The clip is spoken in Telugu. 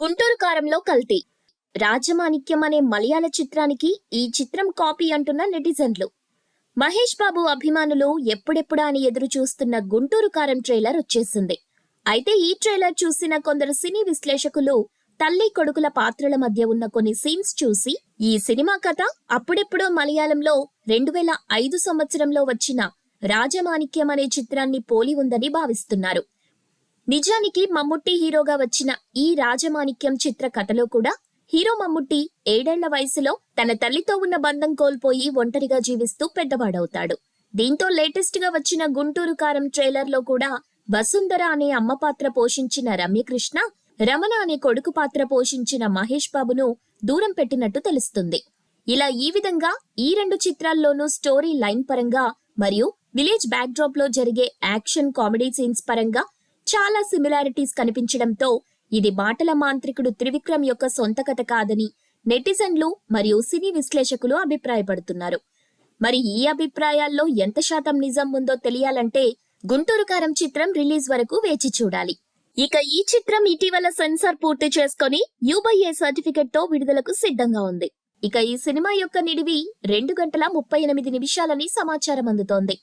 గుంటూరు కారంలో కల్తీ. రాజమాణిక్యం అనే మలయాళ చిత్రానికి ఈ చిత్రం కాపీ అంటున్న నెటిజన్లు. మహేష్ బాబు అభిమానులు ఎప్పుడెప్పుడా అని ఎదురు చూస్తున్న గుంటూరు కారం ట్రైలర్ వచ్చేసింది. అయితే ఈ ట్రైలర్ చూసిన కొందరు సినీ విశ్లేషకులు తల్లి కొడుకుల పాత్రల మధ్య ఉన్న కొన్ని సీన్స్ చూసి ఈ సినిమా కథ అప్పుడెప్పుడో మలయాళంలో రెండు వేల ఐదు సంవత్సరంలో వచ్చిన రాజమాణిక్యం అనే చిత్రాన్ని పోలి ఉందని భావిస్తున్నారు. నిజానికి మమ్ముట్టి హీరోగా వచ్చిన ఈ రాజమాణిక్యం చిత్ర కథలో కూడా హీరో మమ్ముట్టి ఏడేళ్ళ వయసులో తన తల్లితో ఉన్న బంధం కోల్పోయి ఒంటరిగా జీవిస్తూ పెద్దవాడవుతాడు. దీంతో లేటెస్ట్గా వచ్చిన గుంటూరు కారం ట్రైలర్లో కూడా వసుంధర అనే అమ్మ పాత్ర పోషించిన రమ్యకృష్ణ రమణ అనే కొడుకు పాత్ర పోషించిన మహేష్ బాబును దూరం పెట్టినట్టు తెలుస్తుంది. ఇలా ఈ విధంగా ఈ రెండు చిత్రాల్లోనూ స్టోరీ లైన్ పరంగా మరియు విలేజ్ బ్యాక్డ్రాప్లో జరిగే యాక్షన్ కామెడీ సీన్స్ పరంగా చాలా సిమిలారిటీస్ కనిపించడంతో ఇది మాటల మాంత్రికుడు త్రివిక్రమ్ యొక్క సొంత కథ కాదని నెటిజన్లు మరియు సినీ విశ్లేషకులు అభిప్రాయపడుతున్నారు. మరి ఈ అభిప్రాయాల్లో ఎంత శాతం నిజం ఉందో తెలియాలంటే గుంటూరు కారం చిత్రం రిలీజ్ వరకు వేచి చూడాలి. ఇక ఈ చిత్రం ఇటీవల సెన్సార్ పూర్తి చేసుకొని యూబైఏ సర్టిఫికెట్తో విడుదలకు సిద్ధంగా ఉంది. ఇక ఈ సినిమా యొక్క నిడివి రెండు గంటల ముప్పై ఎనిమిది నిమిషాలని సమాచారం అందుతోంది.